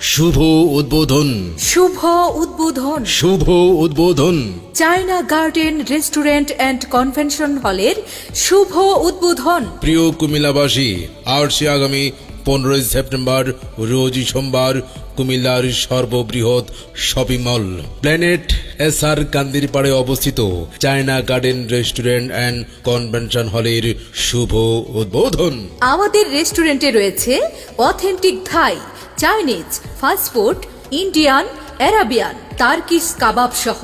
শুভ উদ্বোধন। শুভ উদ্বোধন। শুভ উদ্বোধন। China garden restaurant and convention হলের শুভ উদ্বোধন। প্রিয় কুমিল্লাবাসী সে আগামী পনেরোই সেপ্টেম্বর রোজ সোমবার কুমিল্লার সর্ববৃহৎ শপিং মল প্ল্যানেট এস কান্দির কান্দিরপাড়ে অবস্থিত China garden restaurant and convention হলের শুভ উদ্বোধন। আমাদের রেস্টুরেন্টে রয়েছে authentic Thai, Chinese fast food Indian, Arabian Turkish কাবাব সহ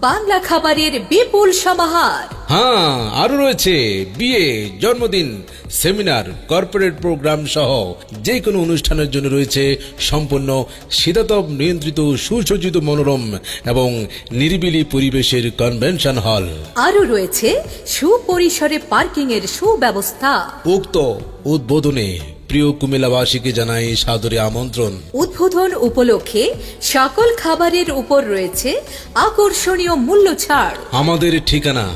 বাংলা খাবারের বিপুল সমাহার। হ্যাঁ আরও রয়েছে। বিয়ে জন্মদিন সেমিনার কর্পোরেট প্রোগ্রাম সহ যে কোনো অনুষ্ঠানের জন্য রয়েছে সম্পূর্ণ শীতাতপ নিয়ন্ত্রিত সুসজ্জিত মনোরম এবং নিরিবিলি পরিবেশের কনভেনশন হল। আরও রয়েছে সুপরিসরে পার্কিং এর সুব্যবস্থা। উক্ত উদ্বোধনে প্রিয় কুমিল্লাবাসীকে জানাই সাদরে আমন্ত্রণ। উদ্বোধন উপলক্ষে সকল খাবারের উপর রয়েছে আকর্ষণীয় মূল্য ছাড়। আমাদের ঠিকানা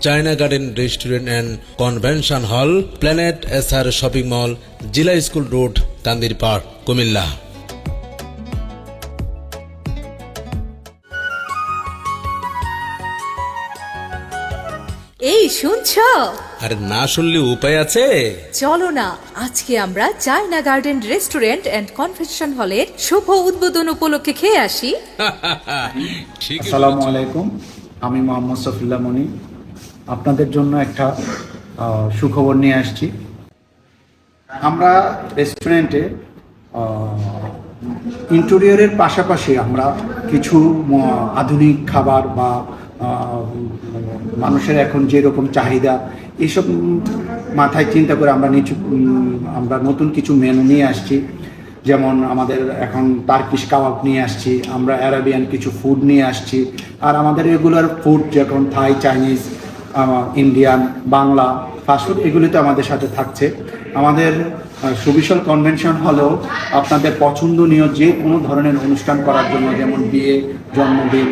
China garden restaurant and convention hall planet S R shopping mall জিলা স্কুল রোড কান্দির পার্ক কুমিল্লা এই শুনছ? আর না শুনলে উপায় আছে? চলো না আজকে আমরা China garden restaurant and convention হলের শুভ উদ্বোধন উপলক্ষে খেয়ে আসি। ঠিক আসসালামু আলাইকুম আমি মোহাম্মদ সফিল্লা মনি। আপনাদের জন্য একটা সুখবর নিয়ে আসছি। আমরা রেস্টুরেন্টে ইন্টেরিয়রের পাশাপাশি আমরা কিছু আধুনিক খাবার বা মানুষের এখন যেরকম চাহিদা এইসব মাথায় চিন্তা করে আমরা নিচু, আমরা নতুন কিছু মেনু নিয়ে আসছি। যেমন আমাদের এখন টার্কিশ কাবাব নিয়ে আসছি, আমরা অ্যারাবিয়ান কিছু ফুড নিয়ে আসছি। আর আমাদের রেগুলার ফুড যেমন Thai Chinese Indian Bangla fast food এগুলি তো আমাদের সাথে থাকছে। আমাদের সুবিশাল কনভেনশন হলেও আপনাদের পছন্দনীয় যে কোনো ধরনের অনুষ্ঠান করার জন্য, যেমন বিয়ে, জন্মদিন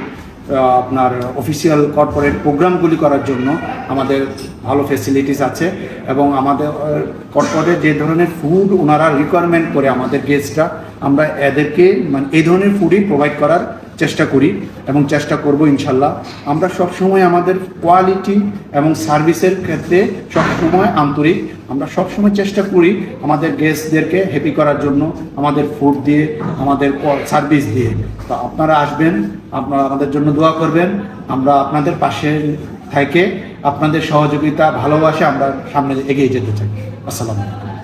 আপনার অফিসিয়াল কর্পোরেট প্রোগ্রামগুলি করার জন্য আমাদের ভালো ফেসিলিটিস আছে এবং আমাদের কর্পোরেট যে ধরনের ফুড ওনারা রিকোয়ারমেন্ট করে আমাদের গেস্টরা আমরা এদেরকে মানে এই ধরনের ফুডই প্রোভাইড করার চেষ্টা করি এবং চেষ্টা করব ইনশাল্লাহ। আমরা সবসময় আমাদের কোয়ালিটি এবং সার্ভিসের ক্ষেত্রে সবসময় আন্তরিক। আমরা সবসময় চেষ্টা করি আমাদের গেস্টদেরকে হ্যাপি করার জন্য, আমাদের ফুড দিয়ে, আমাদের সার্ভিস দিয়ে। তো আপনারা আসবেন, আপনারা আমাদের জন্য দোয়া করবেন। আমরা আপনাদের পাশে থেকে আপনাদের সহযোগিতা, ভালোবাসে আমরা সামনে এগিয়ে যেতে চাই। আসসালামু আলাইকুম।